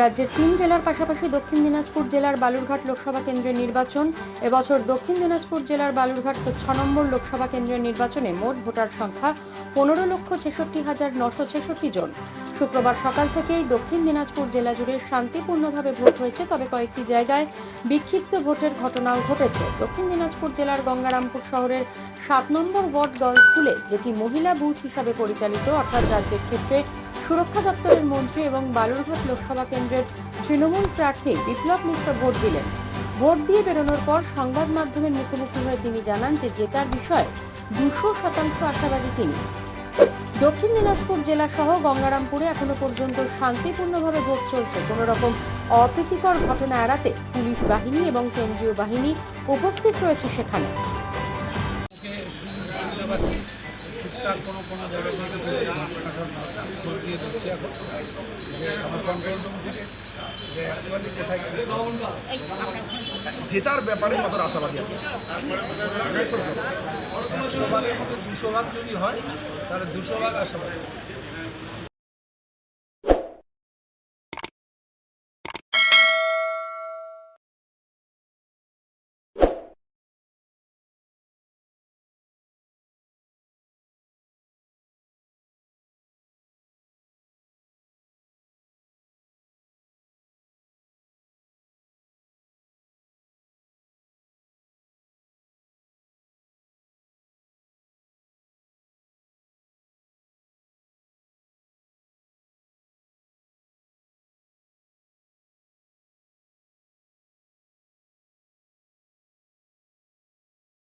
রাজ্যের তিন জেলার পাশাপাশি দক্ষিণ দিনাজপুর জেলার বালুরঘাট লোকসভা কেন্দ্রের নির্বাচন। এবছর দক্ষিণ দিনাজপুর জেলার বালুরঘাট ছ নম্বর লোকসভা কেন্দ্রের নির্বাচনে মোট ভোটার সংখ্যা পনেরো লক্ষ ছেষট্টি হাজার নশো ছেষট্টি জন। শুক্রবার সকাল থেকেই দক্ষিণ দিনাজপুর জেলা জুড়ে শান্তিপূর্ণভাবে ভোট হয়েছে, তবে কয়েকটি জায়গায় বিক্ষিপ্ত ভোটের ঘটনাও ঘটেছে। দক্ষিণ দিনাজপুর জেলার গঙ্গারামপুর শহরের সাত নম্বর ওয়ার্ড গার্লস স্কুলে, যেটি মহিলা বুথ হিসাবে পরিচালিত, অর্থাৎ রাজ্যের ক্ষেত্রে সুরক্ষা দপ্তরের মন্ত্রী এবং বালুরঘাট লোকসভা কেন্দ্রের তৃণমূল প্রার্থী বিপ্লব মিশ্র ভোট দিলেন। ভোট দিয়ে বেরোনোর পর সংবাদ মাধ্যমের মুখোমুখি হয়ে তিনি জানান যে জেতার বিষয়ে দুশো শতাংশ আশাবাদী তিনি। দক্ষিণ দিনাজপুর জেলা সহ গঙ্গারামপুরে এখনও পর্যন্ত শান্তিপূর্ণভাবে ভোট চলছে। কোনো রকম অপ্রীতিকর ঘটনা এড়াতে পুলিশ বাহিনী এবং কেন্দ্রীয় বাহিনী উপস্থিত রয়েছে সেখানে। কোনো কোনো জায়গায় জেতার ব্যাপারে কত আশাবাদী আছে মধ্যে দুশো ভাগ যদি হয় তাহলে দুশো ভাগ আশাবাদী।